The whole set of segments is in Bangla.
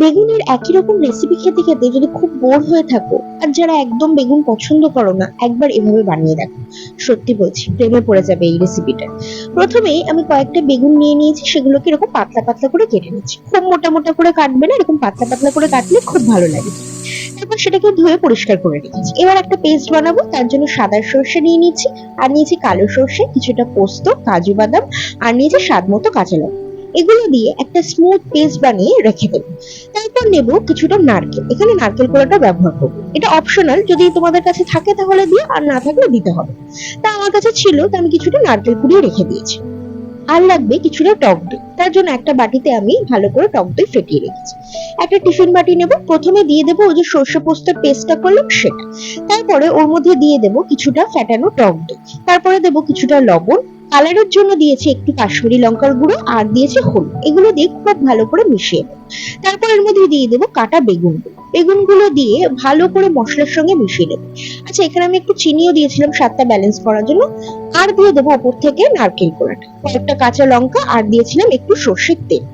বেগুনের একই রকম রেসিপি খেতে খেতে যদি খুব বোর হয়ে থাকো, আর যারা একদম বেগুন পছন্দ করো না, একবার এভাবে বানিয়ে দেখো। সত্যি বলছি, প্রেমে পড়ে যাবে এই রেসিপিটা প্রথমেই আমি কয়েকটা বেগুন নিয়ে নিয়েছি, সেগুলোকে এরকম পাতলা পাতলা করে কেটে নিচ্ছি। খুব মোটা মোটা করে কাটবে না, এরকম পাতলা পাতলা করে কাটলে খুব ভালো লাগে। তারপর সেটাকে ধুয়ে পরিষ্কার করে রেখেছি এবার একটা পেস্ট বানাবো, তার জন্য সাদা সর্ষে নিয়ে নিচ্ছি, আর নিয়েছি কালো সর্ষে, কিছুটা পোস্ত, কাজু বাদাম, আর নিয়েছি স্বাদ মতো কাঁচা লঙ্কা। এগুলো দিয়ে একটা স্মুথ পেস্ট বানিয়ে রেখে দেবো। তারপর নেব কিছুটা নারকেল। এখানে নারকেল কোড়াটা ব্যবহার করব। এটা অপশনাল যদি তোমাদের কাছে থাকে তাহলে দিও, আর না থাকলে দিতে হবে। তা আমার কাছে ছিল, তা আমি কিছুটা নারকেল কুড়িয়ে রেখে দিয়েছি। আর লাগবে কিছুটা টক দই। তার জন্য একটা বাটিতে আমি ভালো করে টক দই ফেটিয়ে রেখেছি। একটা টিফিন বাটি নেব। প্রথমে দিয়ে দেবো ওই যে সর্ষে পোস্তের পেস্টটা করলাম সেটা। তারপরে ওর মধ্যে দিয়ে দেবো কিছুটা ফ্যাটানো টক দই। তারপরে দেবো কিছুটা লবণ। কালারের জন্য দিয়েছি একটু কাশ্মীরি লঙ্কার গুঁড়ো আর দিয়েছি হলুদ। এগুলো দিয়ে খুব ভালো করে মিশিয়ে তারপর এর মধ্যে দিয়ে দেবো কাটা বেগুন। বেগুন বেগুনগুলো দিয়ে ভালো করে মশলার সঙ্গে মিশিয়ে নেব। আচ্ছা এখানে আমি একটু চিনিও দিয়েছিলাম স্বাদটা ব্যালেন্স করার জন্য। আর দিয়ে দেবো ওপর থেকে নারকেল কোড়াটা। কয়েকটা কাঁচা লঙ্কা আর দিয়েছিলাম একটু সর্ষের তেল।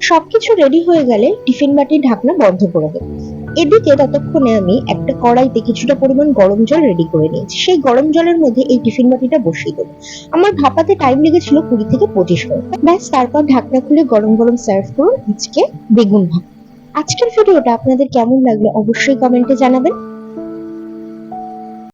সবকিছু রেডি হয়ে গেলে টিফিন বাটির ঢাকনা বন্ধ করে দেবো। এদিকে ততক্ষণে আমি একটা কড়াইতে কিছুটা পরিমাণ গরম জল রেডি করে নিয়েছি। সেই গরম জলের মধ্যে এই টিফিন বাটিটা বসিয়ে দেবো। আমার ভাপাতে টাইম লেগেছিল কুড়ি থেকে পঁচিশ মিনিট। ব্যাস, তারপর ঢাকনা খুলে গরম গরম সার্ভ করুন আজকে বেগুন ভাত আজকের ভিডিওটা আপনাদের কেমন লাগল অবশ্যই কমেন্টে জানাবেন।